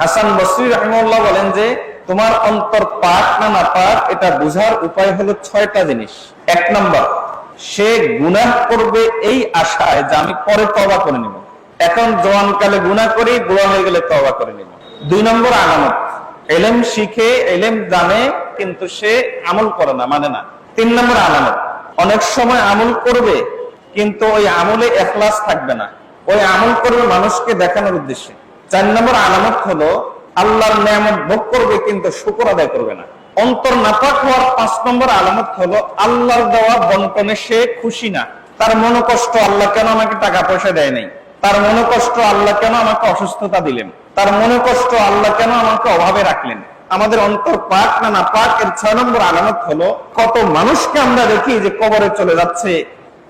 হাসান বসরি রহমুল্লাহ বলেন যে, তোমার অন্তর পাক না না পাক, এটা বোঝার উপায় হলো ছয়টা জিনিস। এক নম্বর, সে গুনাহ করবে এই আশায় যে আমি পরে তবা করে নিব। এখন জওয়ানকালে গুনাহ করি, বুড়া হয়ে গেলে তবা করে নিব। দুই নম্বর, আলামত। এলেম শিখে, এলেম জানে, কিন্তু সে আমল করে না মানে না। তিন নম্বর, আলামত। অনেক সময় আমল করবে, কিন্তু ওই আমলে এখলাস থাকবে না। ওই আমল করবে মানুষকে দেখানোর উদ্দেশ্যে। চার নম্বর আলামত হলো, আল্লাহর নিয়ামত ভোগ করবে কিন্তু শুকর আদায় করবে না। অন্তর নাপাক হওয়ার পাঁচ নম্বর আলামত হলো, আল্লাহর দেওয়া বন্টনে সে খুশি না। তার মনে কষ্ট আল্লাহ কেন আমাকে টাকা পয়সা দেয় নাই? তার মনে কষ্ট আল্লাহ কেন আমাকে অসুস্থতা দিলেন? তার মনে কষ্ট আল্লাহ কেন আমাকে অভাবে রাখলেন? আমাদের অন্তর পাক না না পাক এর ছয় নম্বর আলামত হলো, কত মানুষকে আমরা দেখি যে কবরে চলে যাচ্ছে,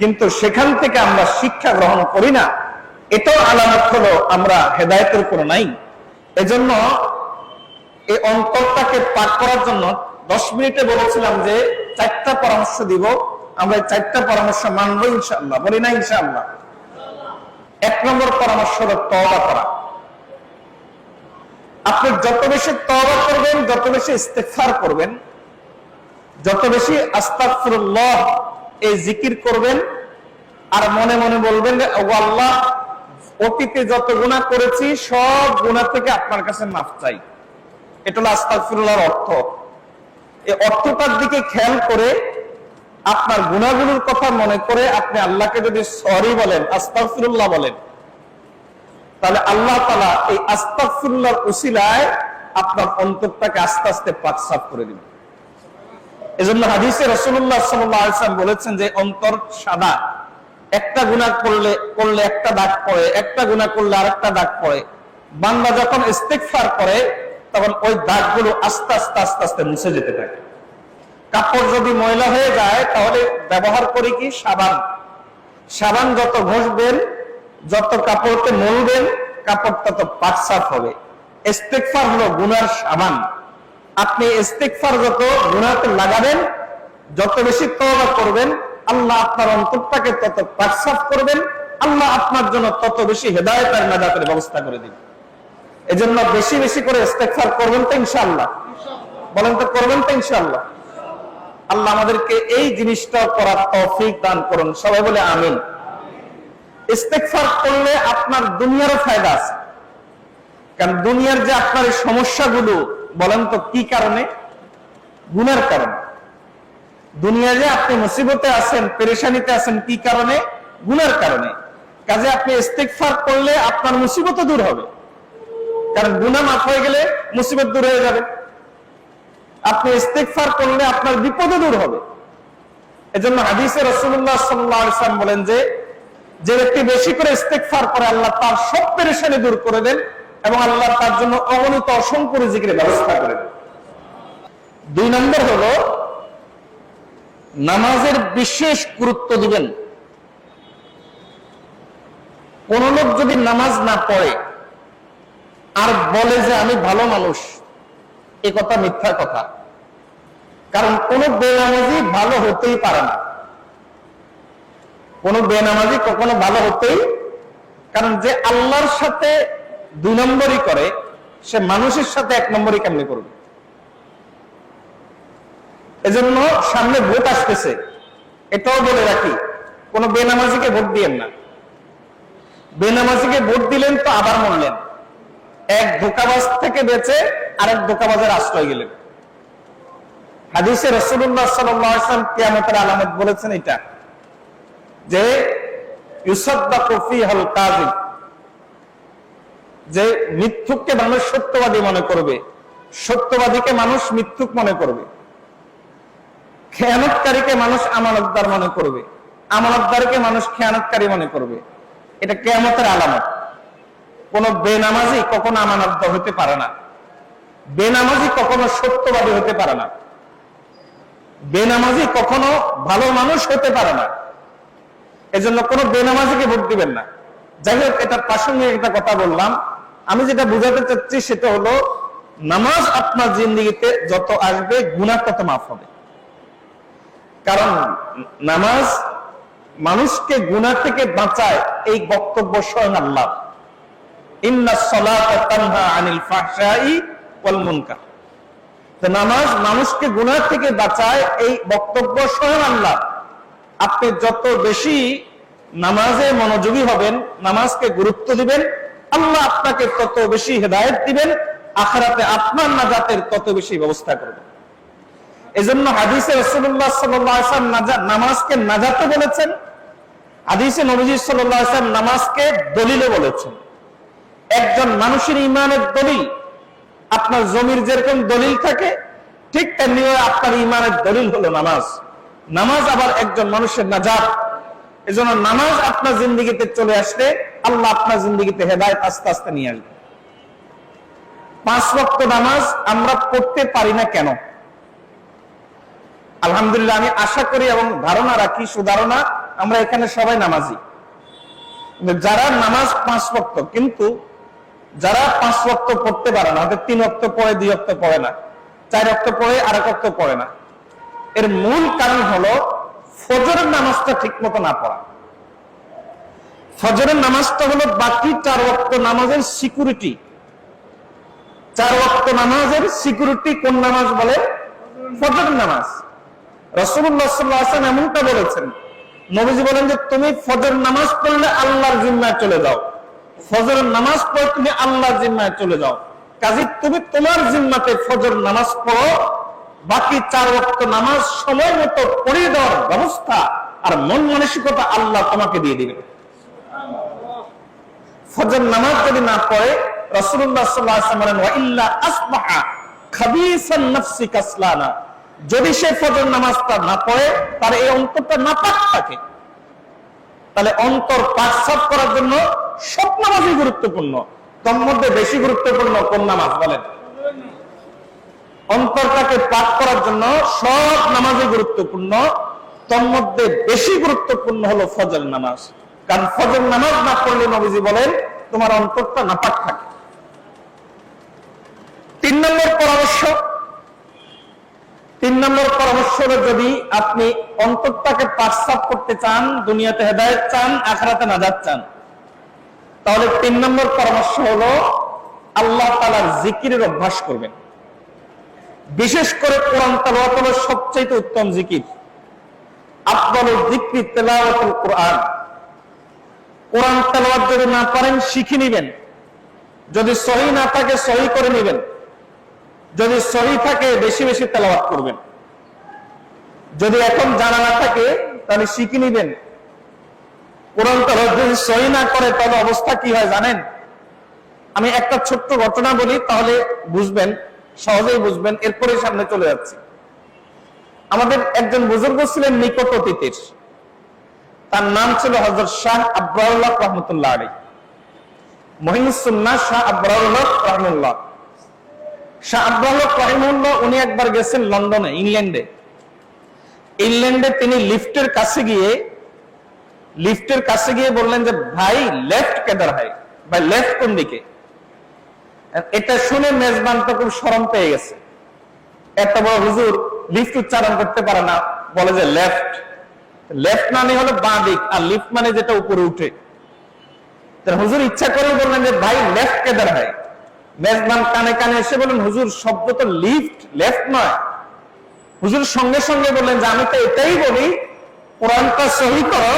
কিন্তু সেখান থেকে আমরা শিক্ষা গ্রহণ করি না। এটাও আলামত হলো আমরা হেদায়তের উপর নাই। এজন্য এই অন্তরটাকে পাক করার জন্য দশ মিনিটে বলেছিলাম যে চারটা পরামর্শ দিব, আমরা চারটা পরামর্শ মানবো ইনশাআল্লাহ। বলি না ইনশাআল্লাহ। এক নম্বর পরামর্শ হলো তবা করা। আপনি যত বেশি তবা করবেন, যত বেশি ইস্তেফার করবেন, যত বেশি আস্তাগফিরুল্লাহ এই জিকির করবেন, আর মনে মনে বলবেন আল্লাহ অতীতে যত গুনাহ করেছি, সব গুনাহ থেকে আপনার কাছে মাফ চাই। এটা হলো আস্তাগফিরুল্লাহর অর্থ। এই অর্থটার দিকে খেয়াল করে আপনার গুণাগুলোর কথা মনে করে আপনি আল্লাহকে যদি সরি বলেন, আস্তাগফিরুল্লাহ বলেন, তাহলে আল্লাহ তালা এই আস্তাগফিরুল্লাহর উসিলায় আপনার অন্তরটাকে আস্তে আস্তে পাক সাফ করে দিবেন। এজন্য হাদিসে রসুল্লাহ সাল্লাম বলেছেন যে অন্তর সাদা একটা গুণা করলে করলে একটা দাগ পড়ে, একটা গুণা করলে আর একটা দাগ পড়ে। বান্দা যখন ইস্তেকফার করে, তখন ওই দাগগুলো আস্তে আস্তে আস্তে আস্তে মুছে যেতে থাকে। কাপড় যদি ময়লা হয়ে যায়, তাহলে ব্যবহার করি কি? সাবান। সাবান যত ঘষবেন, যত কাপড়কে মলবেন কাপড় তত পাক সাফ হবে। ইস্তেকফার হলো গুনার সাবান। আপনি ইস্তেকফার যত গুনাতে লাগাবেন, যত বেশি তওবা করবেন আল্লাহ আপনার অন্তরটাকে তত পাকসাফ করবেন, আল্লাহ আপনার জন্য তত বেশি হেদায়েত আর নাজাতের ব্যবস্থা করে দিবেন। এজন্য বেশি বেশি করে ইস্তেকফার করবেন তো ইনশাআল্লাহ। বলেন তো, করবেন তো ইনশাআল্লাহ। আল্লাহ আমাদেরকে এই জিনিসটা করার তৌফিক দান করুন। সবাই বলে আমিন। ইস্তেকফার করলে আপনার দুনিয়ারও ফায়দা আছে। কারণ দুনিয়ার যে আপনার সমস্যাগুলো, বলেন তো, কি কারণে? গুনার কারণে। দুনিয়া যে আপনি মুসিবতে আছেন, পেরেশানিতে আছেন, কি কারণে? গুনার কারণে। কাজে আপনি ইস্তেকফার করলে আপনার মুসিবত দূর হবে। কারণ গুনা মাফ হয়ে গেলে মুসিবত দূর হয়ে যাবে। আপনি ইস্তেকফার করলে আপনার বিপদে দূর হবে। এজন্য হাদিসে রসুল্লাহ সাল্লাম বলেন যে যে ব্যক্তি বেশি করে ইস্তেকফার করে, আল্লাহ তার সব পেরেশানি দূর করে দেন এবং আল্লাহ তার জন্য অগণিত অসংখ্য রিজিকের ব্যবস্থা করে দেন। দুই নম্বর হলো নামাজের বিশেষ গুরুত্ব দিবেন। কোন লোক যদি নামাজ না পড়ে, আর বলে যে আমি ভালো মানুষ, এ কথা মিথ্যা কথা। কারণ কোন বেনামাজি ভালো হতেই পারে না। কোন বেনামাজি কখনো ভালো হতেই, কারণ যে আল্লাহর সাথে দুই নম্বরই করে, সে মানুষের সাথে এক নম্বরই কেমনি করবে? এজন্য সামনে ভোট আসতেছে। এটাও বলে রাখি, কোন বেনামাজিকে ভোট দিয়েন না। বেনামাজিকে ভোট দিলেন তো আবার মরলেন। এক ধোকাবাজ থেকে বেঁচে আরেক ধোকাবাজের আশ্রয় গেলেন। হাদিসে রসুল্লাহ সাল্লাম আলামত বলেছেন এটা, যে যে মিথ্যুককে মানুষ সত্যবাদী মনে করবে, সত্যবাদীকে মানুষ মিথ্যুক মনে করবে। খেয়ানতকারীকে মানুষ আমানতদার মনে করবে। আমানতদারকে মানুষ খেয়ানতকারী মনে করবে। এটা কেয়ামতের আলামত। কোন বেনামাজি কখনো আমানতদার হতে পারে না। বেনামাজি কখনো সত্যবাদী হতে পারে না। বেনামাজি কখনো ভালো মানুষ হতে পারে না। এজন্য কোনো বেনামাজিকে ভোট দিবেন না। যাই হোক, এটা প্রাসঙ্গিক একটা কথা বললাম। আমি যেটা বুঝাতে চাচ্ছি সেটা হলো, নামাজ আপনার জিন্দগিতে যত আসবে গুণা তত মাফ হবে। কারণ নামাজ মানুষকে গুণা থেকে বাঁচায় এই বক্তব্য স্বয়ং আল্লাহ। নামাজ মানুষকে থেকে বাঁচায় এই বক্তব্য স্বয়ং আল্লাহ। আপনি যত বেশি নামাজে মনোযোগী হবেন, নামাজকে গুরুত্ব দিবেন, আল্লাহ আপনাকে তত বেশি হেদায়েত দিবেন, আখরাতে আপনার নাজাতের তত বেশি ব্যবস্থা করবেন। এজন্য হাদিসে রসুল্লাহ সাল্লাম নামাজকে নাজাতে বলেছেন। হাদিসে নবীজি সাল্লাম নামাজকে দলিলে বলেছেন। একজন মানুষের ইমানের দলিল, আপনার জমির যেরকম দলিল থাকে, ঠিক তেমনি আপনার ইমানের দলিল হলো নামাজ। নামাজ আবার একজন মানুষের নাজাত। এজন্য নামাজ আপনার জিন্দগিতে চলে আসলে আল্লাহ আপনার জিন্দগিতে হেদায়ত আস্তে আস্তে নিয়ে আসবে। পাঁচ রক্ত নামাজ আমরা পড়তে পারি না কেন? আলহামদুলিল্লাহ, আমি আশা করি এবং ধারণা রাখি, সুধারণা, আমরা এখানে সবাই নামাজি। যারা নামাজ পাঁচ রক্ত কিন্তু যারা পাঁচ রক্ত পড়তে পারে না তিন রক্ত পড়ে, দুই রক্ত পড়ে না, চার রক্ত পড়ে আর এক রক্ত পড়ে না। এর মূল কারণ হলো ফজরের নামাজটা ঠিক মতো না পড়া। ফজরের নামাজটা হলো বাকি চার রক্ত নামাজের সিকিউরিটি। চার রক্ত নামাজের সিকিউরিটি কোন নামাজ বলে? ফজরের নামাজ। রসুল্লাহ সাল্লাহ আসলাম এমনটা বলেছেন। নবীজি বলেন যে, তুমি ফজর নামাজ পড়লে আল্লাহর জিম্মায় চলে যাও। ফজর নামাজ পড়ে তুমি আল্লাহর জিম্মায় চলে যাও। কাজে, তুমি তোমার জিম্মাতে ফজর নামাজ পড়ো। বাকি চার রক্ত নামাজ সময় মতো পড়িয়ে দেওয়ার ব্যবস্থা আর মন মানসিকতা আল্লাহ তোমাকে দিয়ে দিবে। ফজর নামাজ যদি না পড়ে রসুল্লাহ সাল্লাহ বলেন, ওয়া কাসলানা। যদি সে ফজর নামাজটা না পড়ে তার এই অন্তরটা নাপাক থাকে। তাহলে অন্তর পাক সাফ করার জন্য সব নামাজই গুরুত্বপূর্ণ। তোর মধ্যে বেশি গুরুত্বপূর্ণ কোন নামাজ বলেন? অন্তরটাকে পাক করার জন্য সব নামাজই গুরুত্বপূর্ণ। তোর মধ্যে বেশি গুরুত্বপূর্ণ হলো ফজর নামাজ। কারণ ফজর নামাজ না পড়লে নবীজি বলেন, তোমার অন্তরটা নাপাক থাকে। তিন নম্বর পরামর্শ তিন নম্বর পরামর্শ হলো যদি আপনি অন্তরটাকে পাশাপ করতে চান, দুনিয়াতে হেদায়ত চান, আখরাতে নাজাদ চান, তাহলে তিন নম্বর পরামর্শ হলো আল্লাহ তালার জিকিরের অভ্যাস করবেন। বিশেষ করে কোরআন তালাওয়াত হলো সবচেয়ে উত্তম জিকির। আফদল জিক্রি তেলাওয়াতুল কোরআন। কোরআন তেলাওয়াত যদি না পারেন শিখে নিবেন। যদি সহি না থাকে, সহি করে নিবেন। যদি সহি থাকে, বেশি বেশি তেলাওয়াত করবেন। যদি এখন জানা না থাকে, তাহলে শিখে নিবেন। কোরআন যদি সহি না করে তবে অবস্থা কি হয় জানেন? আমি একটা ছোট্ট ঘটনা বলি, তাহলে বুঝবেন, সহজেই বুঝবেন, এরপরে সামনে চলে যাচ্ছি। আমাদের একজন বুজুর্গ ছিলেন নিকট অতীতের। তার নাম ছিল হজরত শাহ আব্রাউল্লাহ রহমতুল্লাহ আলী মহিনুসুন্না শাহ আব্রাউল্লাহ রহমুল্লাহ শাহ আব্রাহুল্লাহ রহিমুল্লাহ উনি একবার গেছেন লন্ডনে, ইংল্যান্ডে। ইংল্যান্ডে তিনি লিফটের কাছে গিয়ে, লিফটের কাছে গিয়ে বললেন যে, ভাই লেফট কেদার হয় লেফট কোন দিকে? এটা শুনে মেজবান তো খুব সরম পেয়ে গেছে। এত বড় হুজুর লিফট উচ্চারণ করতে পারে না, বলে যে লেফট লেফট মানে হলো বাঁ দিক, আর লিফট মানে যেটা উপরে উঠে। হুজুর ইচ্ছা করে বললেন যে, ভাই লেফট কেদার হয়। মেজবান কানে কানে এসে বলেন হুজুর, শব্দ তো লিফট, লেফট নয়। হুজুর সঙ্গে সঙ্গে বললেন যে, আমি তো এটাই বলি, কোরআনটা সহি করো,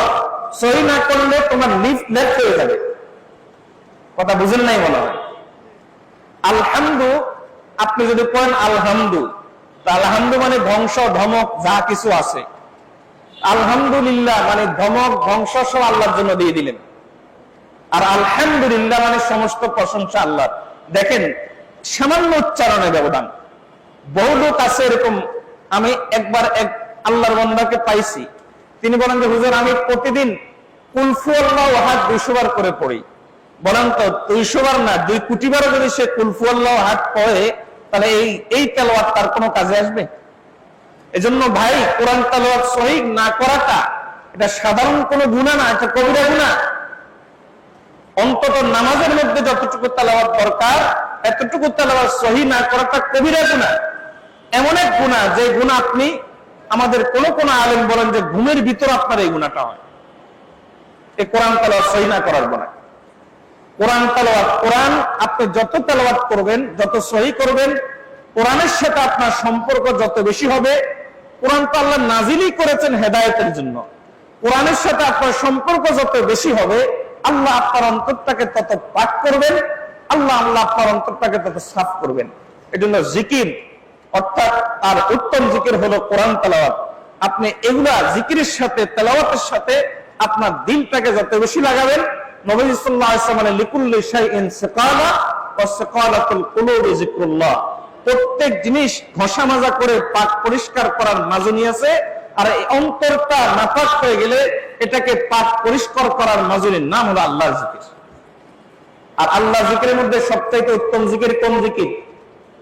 সহি না করলে তোমার লিফট লেফট হয়ে যাবে। কথা বুঝেন নাই মনে হয়? আলহামদু, আপনি যদি পড়েন আলহামদু আলহামদু মানে ধ্বংস, ধমক, যা কিছু আছে। আলহামদুলিল্লাহ মানে ধমক, ধ্বংস সব আল্লাহর জন্য দিয়ে দিলেন। আর আলহামদুলিল্লাহ মানে সমস্ত প্রশংসা আল্লাহ দেখেন, সামান্য উচ্চারণে ব্যবধান। বহু লোক আছে এরকম, আমি একবার এক আল্লাহর বন্দাকে পাইছি। তিনি বলেন যে, হুজুর, আমি প্রতিদিন হাত করে পড়ি। বলেন তো না, দুই কোটি বারও যদি সে কুলফু হাত পড়ে, তাহলে এই এই তেলোয়ার তার কোনো কাজে আসবে? এজন্য ভাই, কোরআন তেলোয়ার সহিক না করাটা, এটা সাধারণ কোনো গুণা না, এটা কবিরা গুণা অন্তত নামাজের মধ্যে যতটুকু তালাবাদ দরকার, এতটুকু তালাবাদ সহি না করাটা কবিরা গুণা এমন এক গুণা যে গুণা আপনি, আমাদের কোন কোন আলেম বলেন যে ঘুমের ভিতর আপনার এই গুণাটা হয়। এই কোরআন তালাবাদ সহি না করার গুণা কোরআন তেলাওয়াত, কোরআন আপনি যত তেলাওয়াত করবেন, যত সহি করবেন, কোরআনের সাথে আপনার সম্পর্ক যত বেশি হবে, কোরআন তো আল্লাহ নাজিলই করেছেন হেদায়তের জন্য। কোরআনের সাথে আপনার সম্পর্ক যত বেশি হবে আল্লাহ আপনার অন্তরটাকে তত পাক করবেন, আল্লাহ আল্লাহ আপনার অন্তরটাকে তত সাফ করবেন। এজন্য জিকির, অর্থাৎ আর উত্তম জিকির হলো কোরআন তেলাওয়াত। আপনি এগুলা জিকিরের সাথে, তেলাওয়াতের সাথে আপনার দিলটাকে যত বেশি লাগাবেন প্রত্যেক জিনিস ঘষা মাজা করে পাক পরিষ্কার করার মাজনি আছে, আর এই অন্তরটা নাপাক হয়ে গেলে এটাকে পাক পরিষ্কার করার মাজনির নাম হলো আল্লাহর জিকির। আর আল্লাহ জিকিরের মধ্যে সবচাইতে উত্তম জিকির কোন জিকির?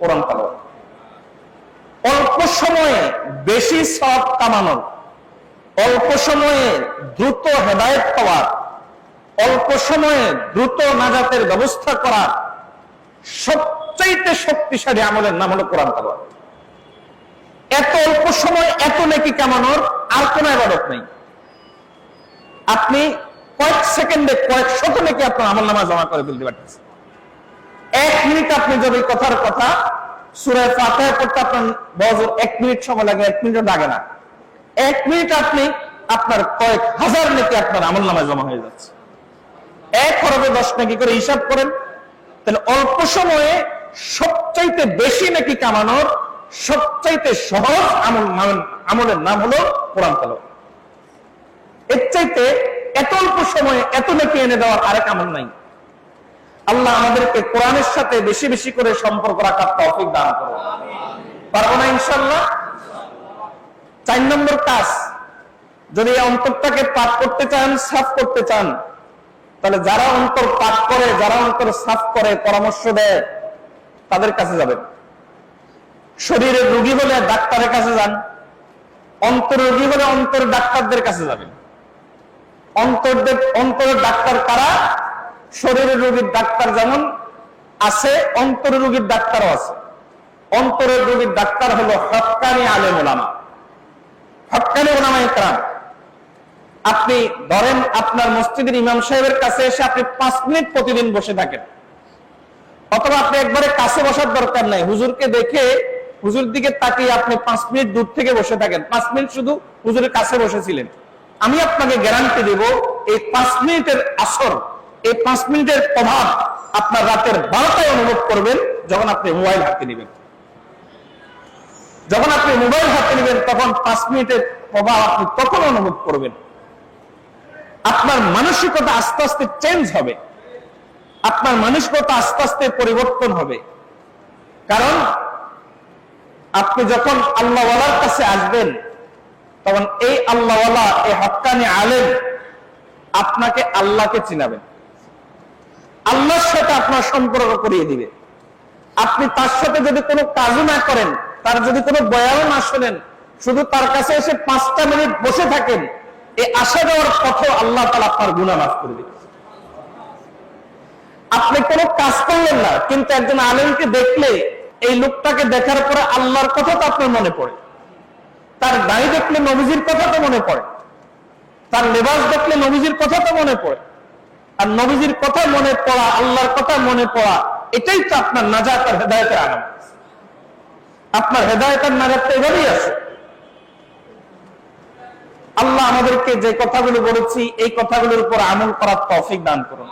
কোরআন তেলাওয়াত অল্প সময়ে বেশি সব কামানোর, অল্প সময়ে দ্রুত হেদায়ত পাওয়ার, অল্প সময়ে দ্রুত নাজাতের ব্যবস্থা করার সবচাইতে শক্তিশালী আমলের নাম হলো কোরআন তালাওয়াত এত অল্প সময় এত নাকি কামানোর আর কোন আবাদত নেই। আপনি কয়েক সেকেন্ডে, কয়েক শত নাকি আপনার আমল নামা জমা করে ফেলতে পারতেছেন? এক মিনিট আপনি যদি কথার কথা সুরায় ফাতাহ পড়তে আপনার বজর এক মিনিট সময় লাগে, এক মিনিটও লাগে না। এক মিনিট আপনি আপনার কয়েক হাজার নাকি আপনার আমল নামায় জমা হয়ে যাচ্ছে। এক খরবে দশ নাকি করে হিসাব করেন, তাহলে অল্প সময়ে সবচাইতে বেশি নাকি কামানোর সবচাইতে সহজ আমল আমল- আমলের নাম হলো কোরআন তাল এর চাইতে এত অল্প সময়ে এত নাকি এনে দেওয়ার আরেক আমল নাই। আল্লাহ আমাদেরকে কোরআনের সাথে বেশি বেশি করে সম্পর্ক রাখার তৌফিক দান করো পারব না ইনশাল্লাহ চার নম্বর কাজ, যদি অন্তরটাকে পাক করতে চান, সাফ করতে চান, তাহলে যারা অন্তর পাক করে, যারা অন্তর সাফ করে, পরামর্শ দেয়, তাদের কাছে যাবেন। শরীরের রোগী হলে ডাক্তারের কাছে যান অন্তর রোগী হলে অন্তর ডাক্তারদের কাছে যাবেন। অন্তরদের অন্তরের ডাক্তার কারা? শরীরের রোগীর ডাক্তার যেমন আছে, অন্তরের রোগীর ডাক্তারও আছে। অন্তরের রোগীর ডাক্তার হলো হকানি আলেম ওলামা হকানি ওলামা ইকরাম আপনি ধরেন আপনার মসজিদের ইমাম সাহেবের কাছে এসে আপনি পাঁচ মিনিট প্রতিদিন বসে থাকেন। অথবা আপনি একবারে কাছে বসার দরকার নাই। হুজুরকে দেখে হুজুর দিকে তাকিয়ে আপনি পাঁচ মিনিট দূর থেকে বসে থাকেন। পাঁচ মিনিট শুধু হুজুরের কাছে বসেছিলেন। আমি আপনাকে গ্যারান্টি দেব, এই পাঁচ মিনিটের আসর, এই পাঁচ মিনিটের প্রভাব আপনার রাতের বারোটায় অনুভব করবেন যখন আপনি মোবাইল হাতে নেবেন। যখন আপনি মোবাইল হাতে নেবেন, তখন পাঁচ মিনিটের প্রভাব আপনি তখন অনুভব করবেন। আপনার মানসিকতা আস্তে আস্তে চেঞ্জ হবে। আপনার মানসিকতা আস্তে আস্তে পরিবর্তন হবে। কারণ আপনি যখন আল্লাহওয়ালার কাছে আসবেন তখন এই আল্লাহওয়ালা, এই হক্কানি আলেম আপনাকে আল্লাহকে চিনাবেন আল্লাহর সাথে আপনার সম্পর্ক করিয়ে দিবে। আপনি তার সাথে যদি কোনো কাজও না করেন, তার যদি কোনো বয়ানও না শোনেন, শুধু তার কাছে এসে পাঁচটা মিনিট বসে থাকেন এই আসা যাওয়ার পথে আল্লাহ তালা আপনার গুণা মাফ করবে আপনি কোনো কাজ করলেন না, কিন্তু একজন আলেমকে দেখলে, এই লোকটাকে দেখার পরে আল্লাহর কথা তো আপনার মনে পড়ে। তার দাড়ি দেখলে নবীজির কথা তো মনে পড়ে। তার লেবাস দেখলে নবীজির কথা তো মনে পড়ে। আর নবীজির কথা মনে পড়া, আল্লাহর কথা মনে পড়া, এটাই তো আপনার নাজাত আর হেদায়তের আরাম আপনার হেদায়ত আর নাজাত তো এভাবেই আছে। আল্লাহ আমাদেরকে যে কথাগুলো বলেছি, এই কথাগুলোর উপর আমল করার তৌফিক দান করুন।